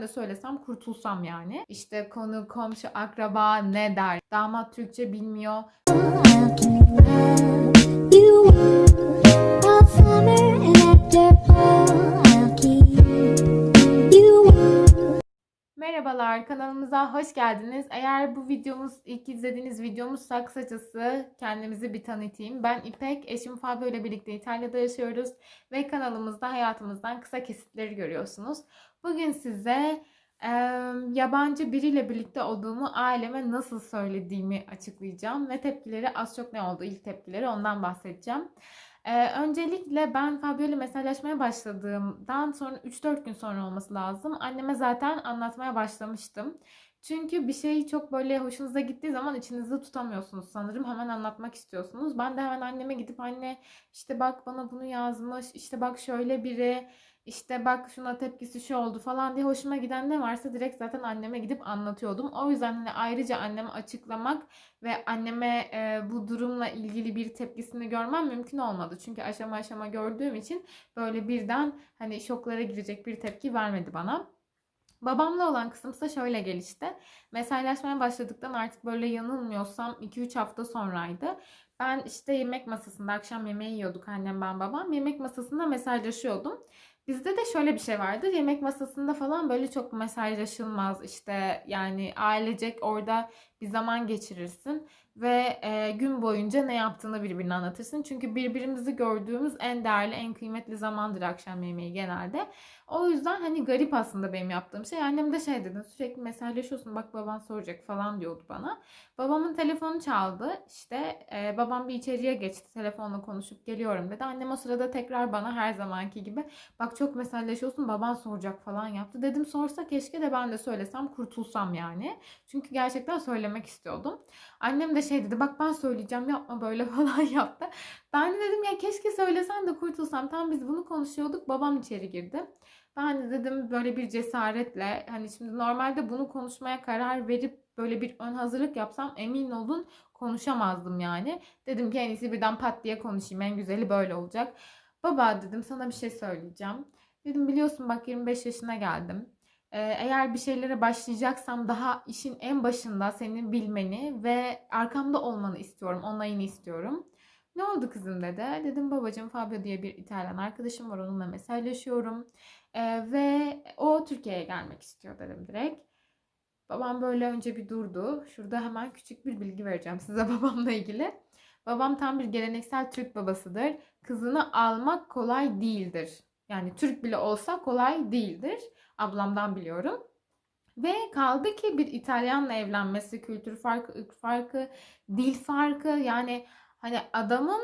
de söylesem kurtulsam yani. İşte konu, komşu, akraba ne der? Damat Türkçe bilmiyor. Merhabalar kanalımıza hoş geldiniz. Eğer bu videomuz ilk izlediğiniz videomuzsa kısacası kendimizi bir tanıtayım. Ben İpek, eşim Fabio ile birlikte İtalya'da yaşıyoruz ve kanalımızda hayatımızdan kısa kesitleri görüyorsunuz. Bugün size e, yabancı biriyle birlikte olduğumu aileme nasıl söylediğimi açıklayacağım ve tepkileri az çok ne oldu ilk tepkileri ondan bahsedeceğim. Ee, öncelikle ben Fabio ile mesajlaşmaya başladığımdan sonra 3-4 gün sonra olması lazım. Anneme zaten anlatmaya başlamıştım. Çünkü bir şey çok böyle hoşunuza gittiği zaman içinizde tutamıyorsunuz sanırım. Hemen anlatmak istiyorsunuz. Ben de hemen anneme gidip anne işte bak bana bunu yazmış, işte bak şöyle biri, işte bak şuna tepkisi şu oldu falan diye hoşuma giden ne varsa direkt zaten anneme gidip anlatıyordum. O yüzden hani ayrıca anneme açıklamak ve anneme e, bu durumla ilgili bir tepkisini görmem mümkün olmadı. Çünkü aşama aşama gördüğüm için böyle birden hani şoklara girecek bir tepki vermedi bana. Babamla olan kısımsa şöyle gelişti. Mesajlaşmaya başladıktan artık böyle yanılmıyorsam 2-3 hafta sonraydı. Ben işte yemek masasında akşam yemeği yiyorduk annem ben babam. Yemek masasında mesajlaşıyordum. Bizde de şöyle bir şey vardır. Yemek masasında falan böyle çok mesajlaşılmaz. İşte yani ailecek orada bir zaman geçirirsin ve e, gün boyunca ne yaptığını birbirine anlatırsın. Çünkü birbirimizi gördüğümüz en değerli, en kıymetli zamandır akşam yemeği genelde. O yüzden hani garip aslında benim yaptığım şey. Annem de şey dedi sürekli mesajlaşıyorsun bak baban soracak falan diyordu bana. Babamın telefonu çaldı. İşte e, babam bir içeriye geçti. Telefonla konuşup geliyorum dedi. Annem o sırada tekrar bana her zamanki gibi bak çok mesajlaşıyorsun baban soracak falan yaptı. Dedim sorsa keşke de ben de söylesem kurtulsam yani. Çünkü gerçekten söylemek istiyordum. Annem de şey dedi bak ben söyleyeceğim yapma böyle falan yaptı. Ben de dedim ya keşke söylesen de kurtulsam. Tam biz bunu konuşuyorduk babam içeri girdi. Ben de dedim böyle bir cesaretle hani şimdi normalde bunu konuşmaya karar verip böyle bir ön hazırlık yapsam emin olun konuşamazdım yani. Dedim ki en iyisi birden pat diye konuşayım en güzeli böyle olacak. Baba dedim sana bir şey söyleyeceğim. Dedim biliyorsun bak 25 yaşına geldim. Ee, eğer bir şeylere başlayacaksam daha işin en başında senin bilmeni ve arkamda olmanı istiyorum, onayını istiyorum. Ne oldu kızım dedi. Dedim babacığım Fabio diye bir İtalyan arkadaşım var onunla mesajlaşıyorum. Ee, ve o Türkiye'ye gelmek istiyor dedim direkt. Babam böyle önce bir durdu. Şurada hemen küçük bir bilgi vereceğim size babamla ilgili. Babam tam bir geleneksel Türk babasıdır. Kızını almak kolay değildir. Yani Türk bile olsa kolay değildir. Ablamdan biliyorum. Ve kaldı ki bir İtalyanla evlenmesi, kültür farkı, ırk farkı, dil farkı yani hani adamın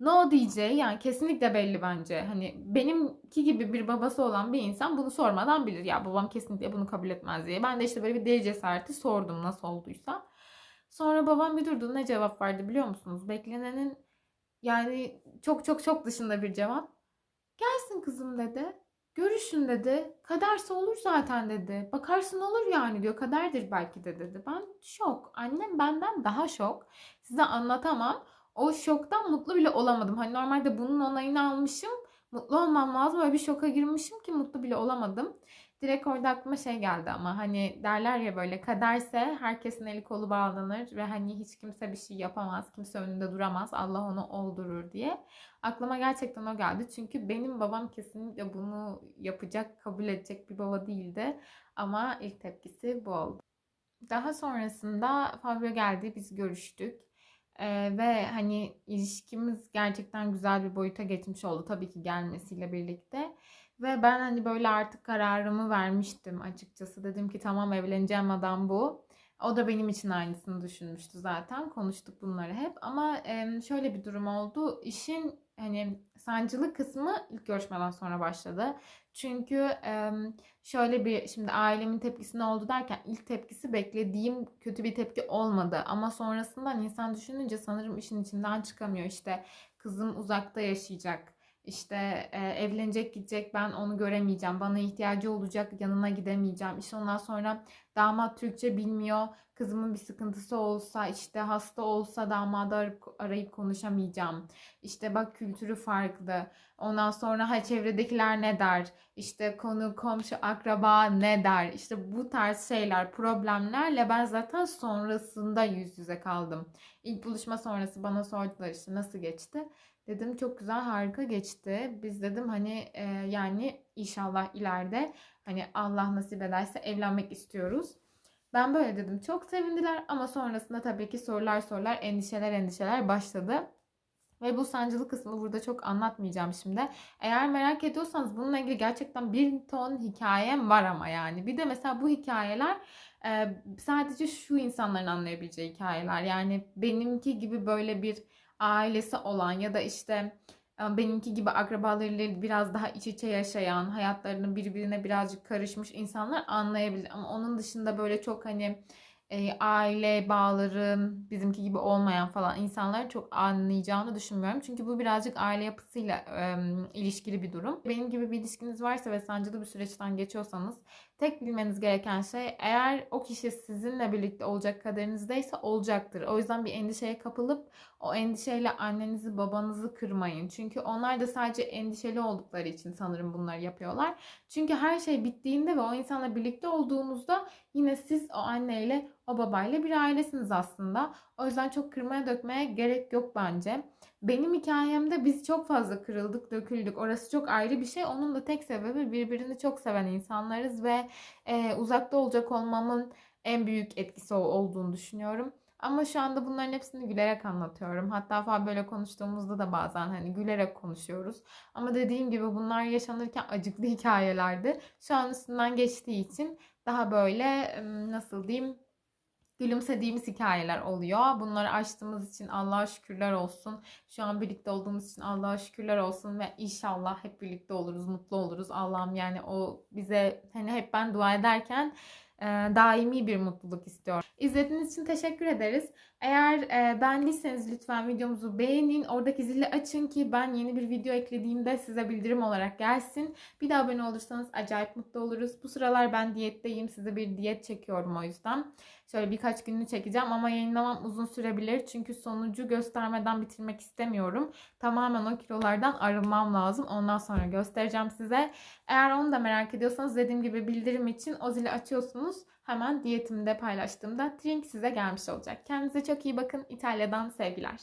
no diyeceği yani kesinlikle belli bence. Hani benimki gibi bir babası olan bir insan bunu sormadan bilir. Ya babam kesinlikle bunu kabul etmez diye. Ben de işte böyle bir deli cesareti sordum nasıl olduysa. Sonra babam bir durdu ne cevap verdi biliyor musunuz? Beklenenin yani çok çok çok dışında bir cevap. Gelsin kızım dedi. Görüşün dedi. Kaderse olur zaten dedi. Bakarsın olur yani diyor. Kaderdir belki de dedi. Ben şok. Annem benden daha şok. Size anlatamam. O şoktan mutlu bile olamadım. Hani normalde bunun onayını almışım. Mutlu olmam lazım. Öyle bir şoka girmişim ki mutlu bile olamadım. Direkt orada aklıma şey geldi ama hani derler ya böyle kaderse herkesin eli kolu bağlanır ve hani hiç kimse bir şey yapamaz, kimse önünde duramaz, Allah onu oldurur diye. Aklıma gerçekten o geldi. Çünkü benim babam kesinlikle bunu yapacak, kabul edecek bir baba değildi. Ama ilk tepkisi bu oldu. Daha sonrasında Fabio geldi, biz görüştük. Ee, ve hani ilişkimiz gerçekten güzel bir boyuta geçmiş oldu tabii ki gelmesiyle birlikte. Ve ben hani böyle artık kararımı vermiştim açıkçası. Dedim ki tamam evleneceğim adam bu. O da benim için aynısını düşünmüştü zaten. Konuştuk bunları hep. Ama şöyle bir durum oldu. İşin hani sancılı kısmı ilk görüşmeden sonra başladı. Çünkü şöyle bir şimdi ailemin tepkisi ne oldu derken ilk tepkisi beklediğim kötü bir tepki olmadı. Ama sonrasından insan düşününce sanırım işin içinden çıkamıyor. İşte kızım uzakta yaşayacak. İşte e, evlenecek gidecek ben onu göremeyeceğim. Bana ihtiyacı olacak yanına gidemeyeceğim. İşte ondan sonra damat Türkçe bilmiyor. Kızımın bir sıkıntısı olsa işte hasta olsa damadı arayıp, arayıp konuşamayacağım. İşte bak kültürü farklı. Ondan sonra ha çevredekiler ne der? İşte konu, komşu, akraba ne der? İşte bu tarz şeyler, problemlerle ben zaten sonrasında yüz yüze kaldım. İlk buluşma sonrası bana sordular işte nasıl geçti? Dedim çok güzel, harika geçti. Biz dedim hani e, yani inşallah ileride hani Allah nasip ederse evlenmek istiyoruz. Ben böyle dedim. Çok sevindiler ama sonrasında tabii ki sorular sorular, endişeler endişeler başladı. Ve bu sancılı kısmı burada çok anlatmayacağım şimdi. Eğer merak ediyorsanız bununla ilgili gerçekten bir ton hikayem var ama yani. Bir de mesela bu hikayeler e, sadece şu insanların anlayabileceği hikayeler. Yani benimki gibi böyle bir ailesi olan ya da işte benimki gibi akrabalarıyla biraz daha iç içe yaşayan, hayatlarının birbirine birazcık karışmış insanlar anlayabilir. Ama onun dışında böyle çok hani e, aile bağları bizimki gibi olmayan falan insanlar çok anlayacağını düşünmüyorum. Çünkü bu birazcık aile yapısıyla e, ilişkili bir durum. Benim gibi bir ilişkiniz varsa ve sancılı bir süreçten geçiyorsanız tek bilmeniz gereken şey eğer o kişi sizinle birlikte olacak kaderinizdeyse olacaktır. O yüzden bir endişeye kapılıp o endişeyle annenizi babanızı kırmayın. Çünkü onlar da sadece endişeli oldukları için sanırım bunları yapıyorlar. Çünkü her şey bittiğinde ve o insanla birlikte olduğunuzda yine siz o anneyle o babayla bir ailesiniz aslında. O yüzden çok kırmaya dökmeye gerek yok bence. Benim hikayemde biz çok fazla kırıldık, döküldük. Orası çok ayrı bir şey. Onun da tek sebebi birbirini çok seven insanlarız ve e, uzakta olacak olmamın en büyük etkisi olduğunu düşünüyorum. Ama şu anda bunların hepsini gülerek anlatıyorum. Hatta falan böyle konuştuğumuzda da bazen hani gülerek konuşuyoruz. Ama dediğim gibi bunlar yaşanırken acıklı hikayelerdi. Şu an üstünden geçtiği için daha böyle nasıl diyeyim gülümsediğimiz hikayeler oluyor. Bunları açtığımız için Allah'a şükürler olsun. Şu an birlikte olduğumuz için Allah'a şükürler olsun ve inşallah hep birlikte oluruz, mutlu oluruz. Allah'ım yani o bize hani hep ben dua ederken daimi bir mutluluk istiyorum. İzlediğiniz için teşekkür ederiz. Eğer beğendiyseniz lütfen videomuzu beğenin. Oradaki zili açın ki ben yeni bir video eklediğimde size bildirim olarak gelsin. Bir de abone olursanız acayip mutlu oluruz. Bu sıralar ben diyetteyim. Size bir diyet çekiyorum o yüzden. Şöyle birkaç gününü çekeceğim ama yayınlamam uzun sürebilir. Çünkü sonucu göstermeden bitirmek istemiyorum. Tamamen o kilolardan arınmam lazım. Ondan sonra göstereceğim size. Eğer onu da merak ediyorsanız dediğim gibi bildirim için o zili açıyorsunuz. Hemen diyetimde paylaştığımda drink size gelmiş olacak. Kendinize çok iyi bakın. İtalya'dan sevgiler.